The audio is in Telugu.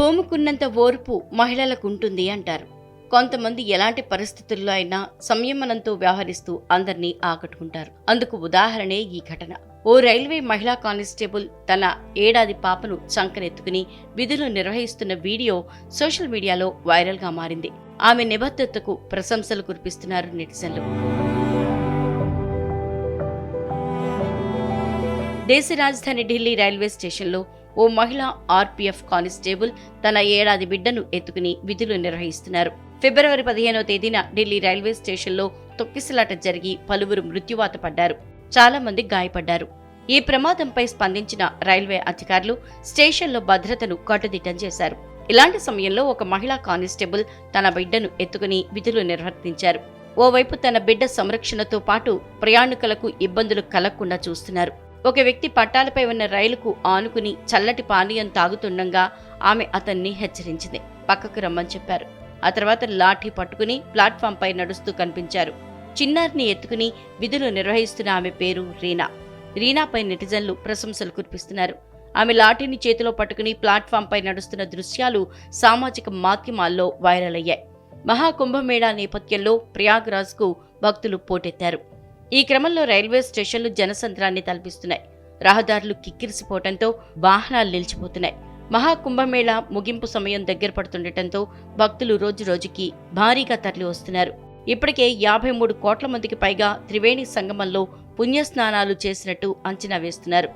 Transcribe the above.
భూమికున్నంత ఓర్పు మహిళలకు ఉంటుంది అంటారు. కొంతమంది ఎలాంటి పరిస్థితుల్లో అయినా సంయమనంతో వ్యవహరిస్తూ అందరినీ ఆకట్టుకుంటారు. అందుకు ఉదాహరణే ఈ ఘటన. ఓ రైల్వే మహిళా కానిస్టేబుల్ తన ఏడాది పాపను చంకనెత్తుకుని విధులు నిర్వహిస్తున్న వీడియో సోషల్ మీడియాలో వైరల్గా మారింది. ఆమె నిబద్ధతకు ప్రశంసలు కురిపిస్తున్నారు నెటిజన్లు. దేశ రాజధాని ఢిల్లీ రైల్వే స్టేషన్లో ఓ మహిళా ఆర్పీఎఫ్ కానిస్టేబుల్ తన ఏడాది బిడ్డను ఎత్తుకుని విధులు నిర్వహిస్తున్నారు. ఫిబ్రవరి పదిహేనో తేదీన ఢిల్లీ రైల్వే స్టేషన్లో తొక్కిసలాట జరిగి పలువురు మృత్యువాత పడ్డారు. చాలా మంది గాయపడ్డారు. ఈ ప్రమాదంపై స్పందించిన రైల్వే అధికారులు స్టేషన్లో భద్రతను కట్టుదిట్టం చేశారు. ఇలాంటి సమయంలో ఒక మహిళా కానిస్టేబుల్ తన బిడ్డను ఎత్తుకుని విధులు నిర్వర్తించారు. ఓవైపు తన బిడ్డ సంరక్షణతో పాటు ప్రయాణికులకు ఇబ్బందులు కలగకుండా చూస్తున్నారు. ఒక వ్యక్తి పట్టాలపై ఉన్న రైలుకు ఆనుకుని చల్లటి పానీయం తాగుతుండగా ఆమె అతన్ని హెచ్చరించింది. పక్కకు రమ్మని చెప్పారు. ఆ తర్వాత లాఠీ పట్టుకుని ప్లాట్ఫామ్పై నడుస్తూ కనిపించారు. చిన్నారిని ఎత్తుకుని విధులు నిర్వహిస్తున్న ఆమె పేరు రీనా. రీనాపై నెటిజన్లు ప్రశంసలు కురిపిస్తున్నారు. ఆమె లాఠీని చేతిలో పట్టుకుని ప్లాట్ఫామ్పై నడుస్తున్న దృశ్యాలు సామాజిక మాధ్యమాల్లో వైరల్ అయ్యాయి. మహాకుంభమేళా నేపథ్యంలో ప్రయాగ్రాజ్కు భక్తులు పోటెత్తారు. ఈ క్రమంలో రైల్వే స్టేషన్లు జనసంద్రాన్ని తలపిస్తున్నాయి. రహదారులు కిక్కిరిసిపోవడంతో వాహనాలు నిలిచిపోతున్నాయి. మహాకుంభమేళ ముగింపు సమయం దగ్గర పడుతుండటంతో భక్తులు రోజు రోజుకి భారీగా తరలి వస్తున్నారు. ఇప్పటికే యాభై మూడు కోట్ల మందికి పైగా త్రివేణి సంగమంలో పుణ్యస్నానాలు చేసినట్టు అంచనా వేస్తున్నారు.